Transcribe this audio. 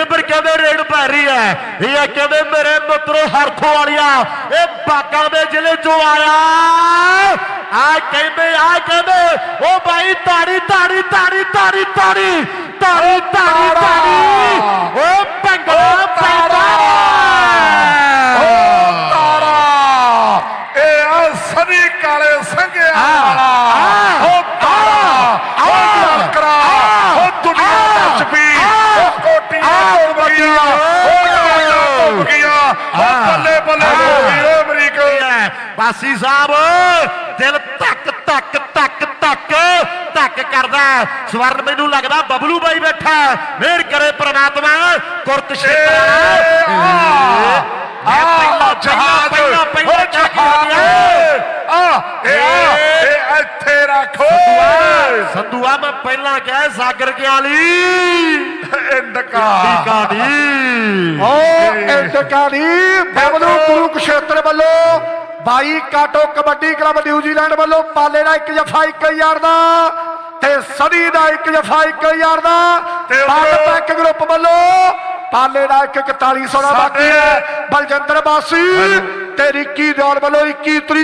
ਇੱਧਰ ਕਹਿੰਦੇ ਰੇਡ ਪੈ ਰਹੀ ਹੈ? ਇਹ ਕਹਿੰਦੇ ਮੇਰੇ ਮਿੱਤਰੋ ਹਰਖੋ ਵਾਲਿਆ ਇਹ ਬਾਗਾ ਦੇ ਜ਼ਿਲ੍ਹੇ ਚੋਂ ਆਇਆ। ਆ ਕਹਿੰਦੇ ਆ ਕਹਿੰਦੇ ਉਹ ਭਾਈ ਤਾੜੀ ਤਾੜੀ ਤਾੜੀ ਤਾੜੀ ਤਾੜੀ ਤਾੜੀ ਤਾੜੀ ਤਾੜੀ ਉਹ ਭੰਗੜਾ ਪੈਂਦਾ ਓ ਤਾਰਾ। ਇਹ ਆ ਸਦੀ ਕਾਲੇ ਸੰਘਿਆ ਵਾਲਾ ਓ ਤਾਰਾ ਓ ਲੱਕਰਾ ਓ ਦੁਨੀਆ ਨੱਚ ਪਈ ਓ ਗਈਆਂ ਓ ਲਾਲਾਂ ਡੁੱਬ ਗਈਆਂ ਓ ਬੱਲੇ ਬੱਲੇ ਹੋ ਗਈ ਓ ਅਮਰੀਕਾ। ਬਾਸੀ ਸਾਹਿਬ ਦਿਲ ਧੱਕ ਧੱਕ ਧੱਕ ਧੱਕ ਧੱਕ ਕਰਦਾ। ਸਵਰਨ ਮੈਨੂੰ ਲੱਗਦਾ ਬਬਲੂ ਬਾਈ ਬੈਠਾ। ਮਿਹਰ ਕਰੇ ਪ੍ਰਮਾਤਮਾ ਕੁਰਤ ਸ਼ੇਤਰ ਆ। ਜਹਾਜ਼। ਪਹਿਲਾਂ ਪਹਿਲਾਂ ਜਹਾਜ਼। ਆ ਇਹ ਇੱਥੇ ਰੱਖੋ ਸੰਧੂਆ ਮੈਂ ਪਹਿਲਾਂ ਕਿਹਾ ਸਾਗਰ ਕੇ ਬਬਲੂ ਕੁਰੂਕਸ਼ੇਤਰ ਵੱਲੋਂ ਬਾਈ ਕਾਟੋ ਕਬੱਡੀ ਕਲੱਬ ਨਿਊਜ਼ੀਲੈਂਡ ਵੱਲੋਂ ਪਾਲੇ ਦਾ ਇੱਕ ਜਫਾ 1000 ਦਾ ਤੇ ਸਦੀ ਦਾ ਇੱਕ ਜਫਾ 1000 ਦਾ ਤੇ ਤੇ ਉੱਧਰੋਂ- ਪੈਕ ਗਰੁੱਪ ਵੱਲੋਂ ਪਾਲੇ ਦਾ ਇੱਕ 4100 ਦਾ ਬਾਕੀ ਹੈ। ਬਲਜਿੰਦਰ ਬਾਸੀ ਤੇ ਰਿੱਕੀ ਦੌਰ ਵੱਲੋਂ 21 ਤਰੀਕ